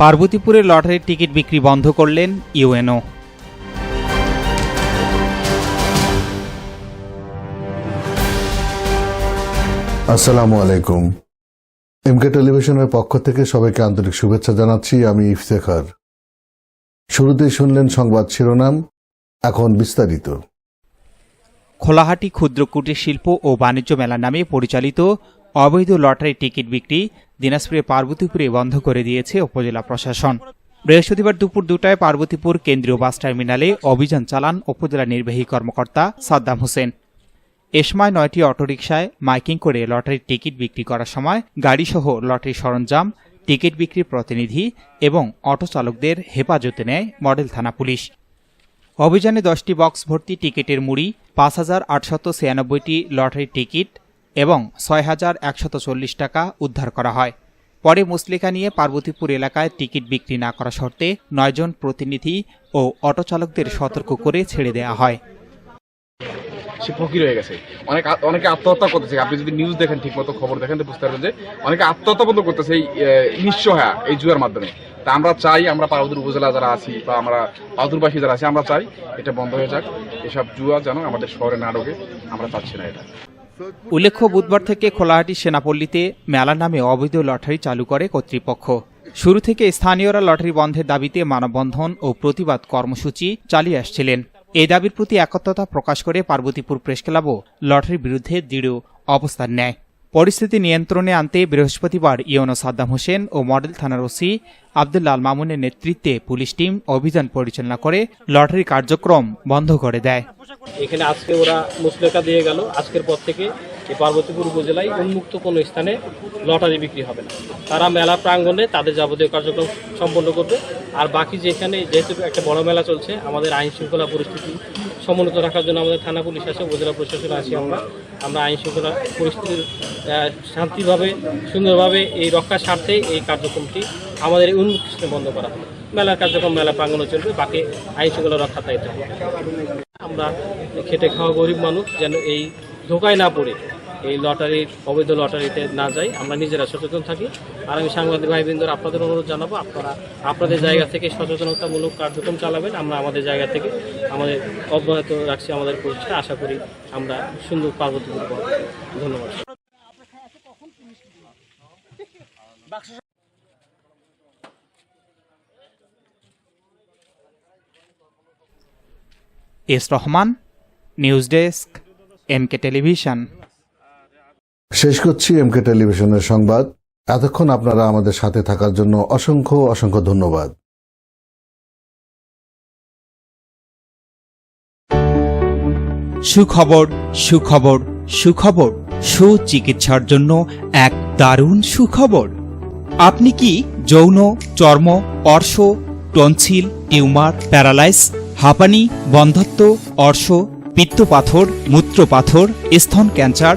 পার্বতীপুরে লটারির টিকিট বিক্রি বন্ধ করলেন ইউএনও। আসসালামু আলাইকুম। এমকে টেলিভিশনের পক্ষ থেকে সবাইকে আন্তরিক শুভেচ্ছা জানাচ্ছি আমি ইফতেখার। শুরুতেই শুনলেন সংবাদ শিরোনাম এখন বিস্তারিত। খোলাহাটি ক্ষুদ্র কুটির শিল্প ও বাণিজ্য মেলা নামে পরিচালিত অবৈধ লটারি টিকিট বিক্রি দিনাজপুরে পার্বতীপুরে বন্ধ করে দিয়েছে উপজেলা প্রশাসন। বৃহস্পতিবার দুপুর দুটায় পার্বতীপুর কেন্দ্রীয় বাস টার্মিনালে অভিযান চালান উপজেলা নির্বাহী কর্মকর্তা সাদ্দাম হোসেন। এ সময় নয়টি অটোরিকশায় মাইকিং করে লটারির টিকিট বিক্রি করার সময় গাড়িসহ লটারি সরঞ্জাম, টিকিট বিক্রির প্রতিনিধি এবং অটো চালকদের হেফাজতে নেয় মডেল থানা পুলিশ। অভিযানে দশটি বক্স ভর্তি টিকিটের মুড়ি পাঁচ হাজার আটশত ছিয়ানব্বইটি লটারির টিকিট এবং ছয় হাজার একশত চল্লিশ টাকা উদ্ধার করা হয়। পরে মুসলিকা নিয়ে পার্বতীপুর এলাকায় টিকিট বিক্রি না করা শর্তে নয়জন প্রতিনিধি ও অটো চালকদের সতর্ক করে ছেড়ে দেওয়া হয়। সে ফকির হয়ে গেছে। অনেক অনেকে আত্মহত্যা করতেছে। আপনি যদি নিউজ দেখেন ঠিক মতো খবর দেখেন, তো বুঝতে পারবেন যে অনেকে আত্মহত্যা বন্ধ করতেছে এই নিঃস্ব হ্যাঁ এই জুয়ার মাধ্যমে। তা আমরা চাই আমরা পাউদুর উপজেলা যারা আছি বা আমরা পাউদুরবাসী যারা আছি, আমরা চাই এটা বন্ধ হয়ে যাক। এসব জুয়া যেন আমাদের শহরে না ঢোকে, আমরা চাচ্ছি না এটা। উল্লেখ্য, বুধবার থেকে খোলাহাটি সেনাপল্লীতে মেলা নামে অবৈধ লটারি চালু করে কর্তৃপক্ষ। শুরু থেকে স্থানীয়রা লটারি বন্ধের দাবিতে মানববন্ধন ও প্রতিবাদ কর্মসূচি চালিয়ে আসছিলেন। এই দাবির প্রতি একত্রতা প্রকাশ করে পার্বতীপুর প্রেস ক্লাবও লটারির বিরুদ্ধে দৃঢ় অবস্থান নেয়। পরিস্থিতি নিয়ন্ত্রণে আনতে বৃহস্পতিবার U N O Saddam Hossain ও মডেল থানার ওসি আবদুল্লাল মামুনের নেতৃত্বে পুলিশ টিম অভিযান পরিচালনা করে লটারি কার্যক্রম বন্ধ করে দেয়। এখানে আজকে ওরা মুসলেকা দিয়ে গেল। আজকের পর থেকে এই পার্বতীপুর উপজেলায় উন্মুক্ত কোনো স্থানে লটারি বিক্রি হবে না। তারা মেলা প্রাঙ্গণে তাদের যাবতীয় কার্যক্রম সম্পন্ন করবে। আর বাকি যেখানে যেহেতু একটা বড় মেলা চলছে, আমাদের আইন শৃঙ্খলা পরিস্থিতি সমুন্নত রাখার জন্য আমাদের থানা পুলিশ আছে, উপজেলা প্রশাসন আছি আমরা। আমরা আইন শৃঙ্খলা পরিস্থিতির শান্তিভাবে, সুন্দরভাবে এই রক্ষার স্বার্থে এই কার্যক্রমটি আমাদের এই উন্মুক্ত বন্ধ করা হবে। মেলার কার্যক্রম, মেলা প্রাঙ্গণে চলবে, বাকি আইন শৃঙ্খলা রক্ষার দায়িত্ব আমরা খেটে খাওয়া গরিব মানুষ যেন এই ধোকায় না পড়ে। এই লটারির, অবৈধ লটারিতে না যাই, আমরা নিজেরা সচেতন থাকি। আর আমি সাংবাদিক ভাইবৃন্দর আপনাদের অনুরোধ জানাব, আপনারা আপনাদের জায়গা থেকে সচেতনতামূলক কার্যক্রম চালাবেন। আমরা আমাদের জায়গা থেকে আমাদের অব্যাহত রাখছি আমাদের পরিচয় আশা করি আমরা সুন্দর পার্বতী করব ধন্যবাদ। S Rahman, news desk MK television. শেষ করছি এমকে টেলিভিশনের সংবাদ। এতক্ষণ আপনারা আমাদের সাথে থাকার জন্য অসংখ্য অসংখ্য ধন্যবাদ। সুখবর সুখবর সুখবর, সুচিকিৎসার জন্য এক দারুণ সুখবর। আপনি কি যৌন, চর্ম, অর্শ, টনসিল, টিউমার, প্যারালাইস, হাঁপানি, বন্ধত্ব, অর্শ, পিত্তপাথর, মূত্রপাথর, স্তন ক্যান্সার